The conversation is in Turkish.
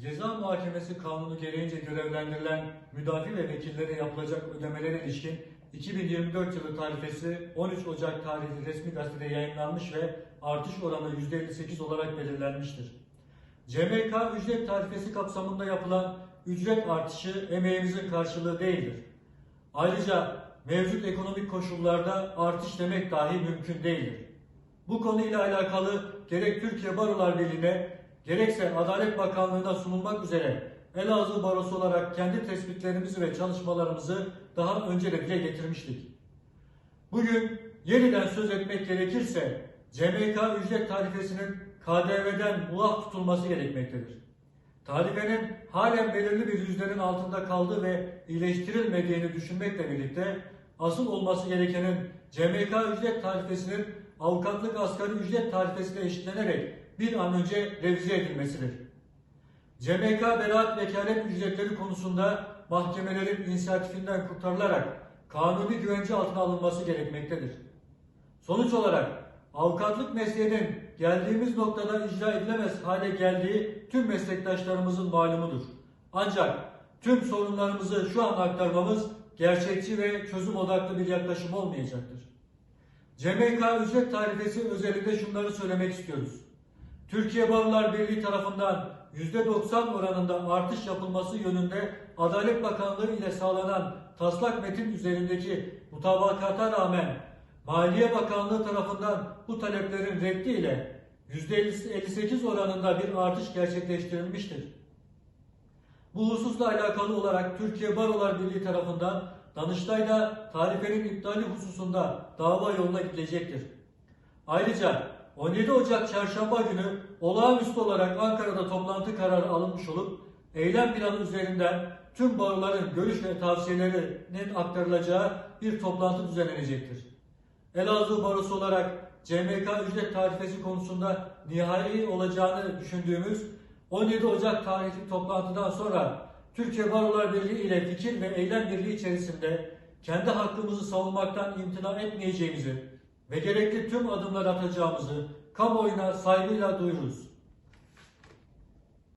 Ceza Muhakemesi Kanunu gereğince görevlendirilen müdafi ve vekillere yapılacak ödemelere ilişkin 2024 yılı tarifesi 13 Ocak tarihli resmi gazetede yayınlanmış ve artış oranı %58 olarak belirlenmiştir. CMK ücret tarifesi kapsamında yapılan ücret artışı emeğimizin karşılığı değildir. Ayrıca mevcut ekonomik koşullarda artış demek dahi mümkün değildir. Bu konuyla alakalı gerek Türkiye Barolar Birliği'ne gerekse Adalet Bakanlığı'na sunulmak üzere Elazığ Barosu olarak kendi tespitlerimizi ve çalışmalarımızı daha önce de dile getirmiştik. Bugün yeniden söz etmek gerekirse CMK ücret tarifesinin KDV'den muaf tutulması gerekmektedir. Tarifenin halen belirli bir yüzdenin altında kaldığı ve iyileştirilmediğini düşünmekle birlikte asıl olması gerekenin CMK ücret tarifesinin avukatlık asgari ücret tarifesine eşitlenerek bir an önce revize edilmesidir. CMK beraat vekalet ücretleri konusunda mahkemelerin inisiyatifinden kurtarılarak kanuni güvence altına alınması gerekmektedir. Sonuç olarak avukatlık mesleğinin geldiğimiz noktada icra edilemez hale geldiği tüm meslektaşlarımızın malumudur. Ancak tüm sorunlarımızı şu an aktarmamız gerçekçi ve çözüm odaklı bir yaklaşım olmayacaktır. CMK ücret tarifesi özelinde şunları söylemek istiyoruz. Türkiye Barolar Birliği tarafından %90 oranında artış yapılması yönünde Adalet Bakanlığı ile sağlanan taslak metin üzerindeki mutabakata rağmen Maliye Bakanlığı tarafından bu taleplerin reddi ile %58 oranında bir artış gerçekleştirilmiştir. Bu hususla alakalı olarak Türkiye Barolar Birliği tarafından Danıştay'da tarifenin iptali hususunda dava yoluna gidilecektir. Ayrıca 17 Ocak Çarşamba günü olağanüstü olarak Ankara'da toplantı kararı alınmış olup eylem planı üzerinden tüm baroların görüş ve tavsiyelerinin aktarılacağı bir toplantı düzenlenecektir. Elazığ Barosu olarak CMK ücret tarifesi konusunda nihai olacağını düşündüğümüz 17 Ocak tarihli toplantıdan sonra Türkiye Barolar Birliği ile fikir ve eylem birliği içerisinde kendi hakkımızı savunmaktan imtina etmeyeceğimizi ve gerekli tüm adımlar atacağımızı kamuoyuna saygıyla duyururuz.